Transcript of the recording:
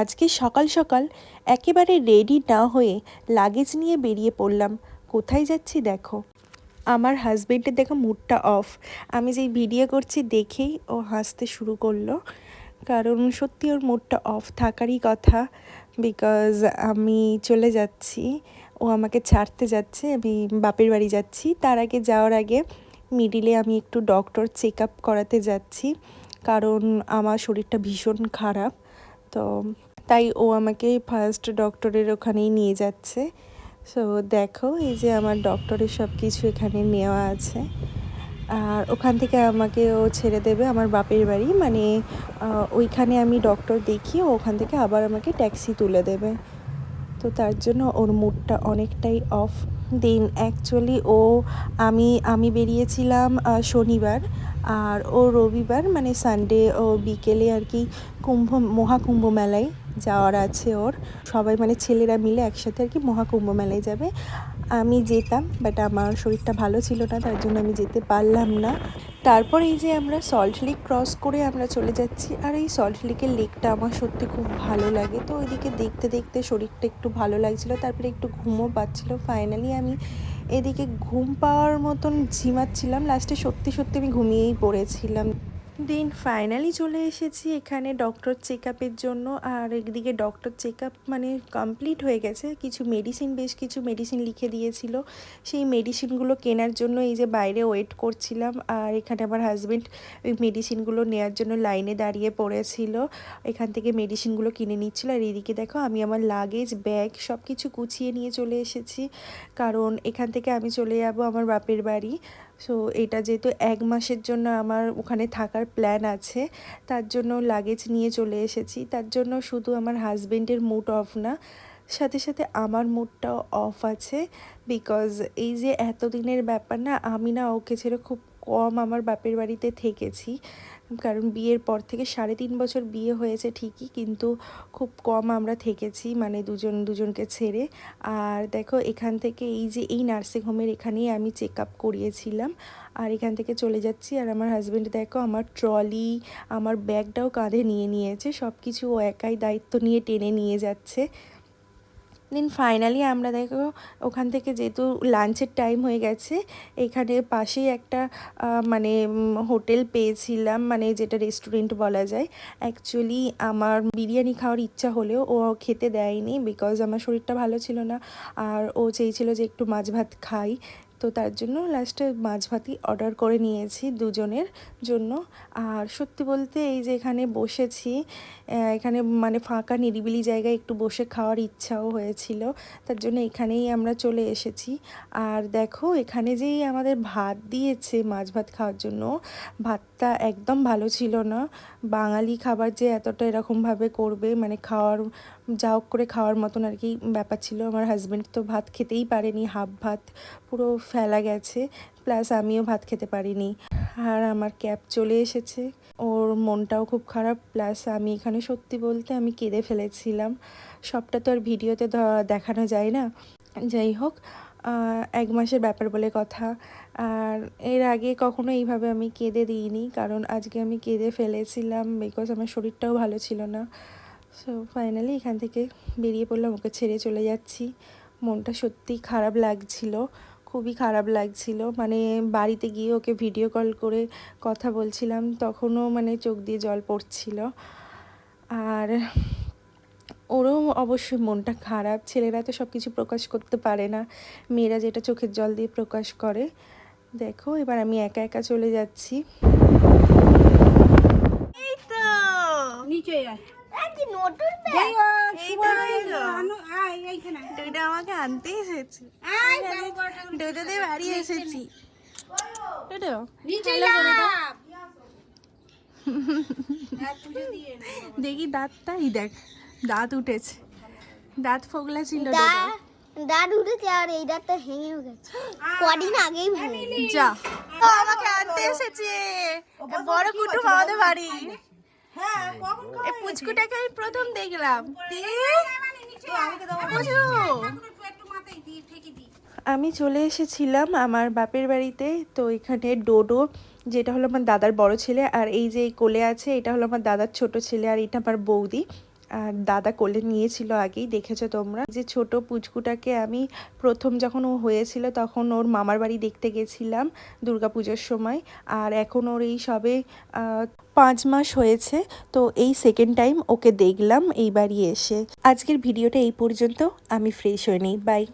আজকে সকাল সকাল একেবারে রেডি না হয়ে লাগেজ নিয়ে বেরিয়ে পড়লাম। কোথায় যাচ্ছি দেখো। আমার হাজবেন্ডের দেখো মুডটা অফ আমি যেই ভিডিও করছি দেখেই ও হাসতে শুরু করল। কারণ সত্যি ওর মুডটা অফ থাকারই কথা। বিকজ আমি চলে যাচ্ছি। ও আমাকে ছাড়তে যাচ্ছে। আমি বাপের বাড়ি যাচ্ছি। তার আগে যাওয়ার আগে মিডিলে আমি একটু ডক্টর চেক আপ করাতে যাচ্ছি। কারণ আমার শরীরটা ভীষণ খারাপ। তো তাই ও আমাকে ফার্স্ট ডক্টরের ওখানেই নিয়ে যাচ্ছে। সো দেখো, এই যে আমার ডক্টরের সব কিছু এখানে নেওয়া আছে। আর ওখান থেকে আমাকে ও ছেড়ে দেবে আমার বাপের বাড়ি। মানে ওইখানে আমি ডক্টর দেখি ওখান থেকে আবার আমাকে ট্যাক্সি তুলে দেবে। তো তার জন্য ওর মুডটা অনেকটাই অফ দেন অ্যাকচুয়ালি ও, আমি আমি বেরিয়েছিলাম শনিবার আর ও রবিবার মানে সানডে ও বিকেলে আর কি কুম্ভ, মহাকুম্ভ মেলায় যাওয়ার আছে ওর। সবাই মানে ছেলেরা মিলে একসাথে আর কি মহাকুম্ভ মেলায় যাবে। আমি যেতাম বাট আমার শরীরটা ভালো ছিল না, তার জন্য আমি যেতে পারলাম না। তারপর এই যে আমরা সল্ট লেক ক্রস করে আমরা চলে যাচ্ছি, আর এই সল্ট লেকের লেকটা আমার সত্যি খুব ভালো লাগে। তো ওইদিকে দেখতে দেখতে শরীরটা একটু ভালো লাগছিল, তারপরে একটু ঘুমও পাচ্ছিল। ফাইনালি আমি এদিকে ঘুম পাওয়ার মতন ঝিমাচ্ছিলাম। লাস্টে সত্যি সত্যি আমি ঘুমিয়েই পড়েছিলাম। দেন ফাইনালি চলে এসেছি এখানে ডক্টর চেক আপের জন্য। আর একদিকে ডক্টর চেক মানে কমপ্লিট হয়ে গেছে। কিছু মেডিসিন বেশ কিছু মেডিসিন লিখে দিয়েছিল। সেই মেডিসিনগুলো কেনার জন্য এই যে বাইরে ওয়েট করছিলাম। আর এখানে আমার হাজব্যান্ড ওই মেডিসিনগুলো নেওয়ার জন্য লাইনে দাঁড়িয়ে পড়েছিল। এখান থেকে মেডিসিনগুলো কিনে নিচ্ছিল। আর এদিকে দেখো, আমি আমার লাগেজ ব্যাগ সব কিছু গুছিয়ে নিয়ে চলে এসেছি। কারণ এখান থেকে আমি চলে যাব আমার বাপের বাড়ি। সো এটা যেহেতু এক মাসের জন্য আমার ওখানে থাকার প্ল্যান আছে, তার জন্য লাগেজ নিয়ে চলে এসেছি। তার জন্য শুধু আমার হাজবেন্ডের মুড অফ না, সাথে সাথে আমার মুডটাও অফ আছে। বিকজ এই যে এতদিনের ব্যাপার না, আমি না ওকে ছেড়ে খুব কম আমার বাপের বাড়িতে থেকেছি। কারণ বিয়ের পর থেকে সাড়ে তিন বছর বিয়ে হয়েছে ঠিকই, কিন্তু খুব কম আমরা থেকেছি মানে দুজন দুজনকে ছেড়ে। আর দেখো, এখান থেকে এই যে এই নার্সিংহোমের এখানেই আমি চেক আপ করিয়েছিলাম। আর এখান থেকে চলে যাচ্ছি, আর আমার হাজব্যান্ড দেখো, আমার ট্রলি আমার ব্যাগটাও কাঁধে নিয়ে নিয়েছে সব কিছু ও একাই দায়িত্ব নিয়ে টেনে নিয়ে যাচ্ছে। দেন ফাইনালি আমরা দেখো ওখান থেকে যেহেতু লাঞ্চের টাইম হয়ে গেছে, এখানে পাশেই একটা মানে হোটেল পেয়েছিলাম মানে যেটা রেস্টুরেন্ট বলা যায়। অ্যাকচুয়ালি আমার বিরিয়ানি খাওয়ার ইচ্ছা হলেও ও খেতে দেয়নি বিকজ আমার শরীরটা ভালো ছিল না। আর ও চেয়েছিল যে একটু মাছ ভাত খাই। তো তার জন্য লাস্টে মাছ ভাতই অর্ডার করে নিয়েছি দুজনের জন্য। আর সত্যি বলতে এই যে এখানে বসেছি এখানে মানে ফাঁকা নিরিবিলি জায়গায় একটু বসে খাওয়ার ইচ্ছাও হয়েছিল, তার জন্য এখানেই আমরা চলে এসেছি। আর দেখো, এখানে যেই আমাদের ভাত দিয়েছে মাছ ভাত খাওয়ার জন্য, ভাতটা একদম ভালো ছিল না। বাঙালি খাবার যে এতটা এরকমভাবে করবে মানে খাওয়ার, যা করে খাওয়ার মতন আর কি ব্যাপার ছিল। আমার হাজব্যান্ড তো ভাত খেতেই পারেনি হাফ ভাত, পুরো ফেলা গেছে, প্লাস আমিও ভাত খেতে পারিনি। আর আমার ক্যাব চলে এসেছে। ওর মনটাও খুব খারাপ, প্লাস আমি এখানে সত্যি বলতে আমি কেঁদে ফেলেছিলাম। সবটা তো আর ভিডিওতে দেখানো যায় না। যাই হোক এক মাসের ব্যাপার বলে কথা। আর এর আগে কখনো এইভাবে আমি কেঁদে দিইনি, কারণ আজকে আমি কেঁদে ফেলেছিলাম বিকজ আমার শরীরটাও ভালো ছিল না। সো ফাইনালি এখান থেকে বেরিয়ে পড়লাম, ওকে ছেড়ে চলে যাচ্ছি। মনটা সত্যিই খারাপ লাগছিল। খুবই খারাপ লাগছিল। মানে বাড়িতে গিয়ে ওকে ভিডিও কল করে কথা বলছিলাম তখনও মানে চোখ দিয়ে জল পড়ছিল। আর ওরও অবশ্যই মনটা খারাপ ছেলেরা তো সব কিছু প্রকাশ করতে পারে না। মেয়েরা যেটা চোখের জল দিয়ে প্রকাশ করে। দেখো এবার আমি একা একা চলে যাচ্ছি। আমাকে আনতে এসেছি। বাড়ি এসেছি। দেখি দাঁতটাই দেখ দাঁত উঠেছে। দাঁত ফোগলা ছিল দাঁত উঠেছে আর এই দাঁতটা ভেঙেও গেছে। কদিন আগেই ভেঙে যা। আমাকে আনতে এসেছে। বড় কুটুম আমাদের বাড়ি। হ্যাঁ, কখন পুচকুটাকে আমি প্রথম দেখলাম। আমি চলে এসেছিলাম আমার বাপের বাড়িতে, তো এখানে ডোডো, যেটা হলো আমার দাদার বড় ছেলে, আর এই যে কোলে আছে, এটা হলো আমার দাদার ছোট ছেলে, আর এটা আমার বৌদি। দাদা কোলে নিয়েছিল আগেই, দেখেছ তোমরা? যে ছোট পুচকুটাকে আমি প্রথম যখন ও হয়েছিল তখন ওর মামার বাড়ি দেখতে গেছিলাম দুর্গাপুজোর সময়। আর এখন ওর এই সবে পাঁচ মাস হয়েছে, তো এই সেকেন্ড টাইম ওকে দেখলাম, এই বাড়ি এসে। আজকের ভিডিওটা এই পর্যন্ত, আমি ফ্রেশ হয়ে নিই বাই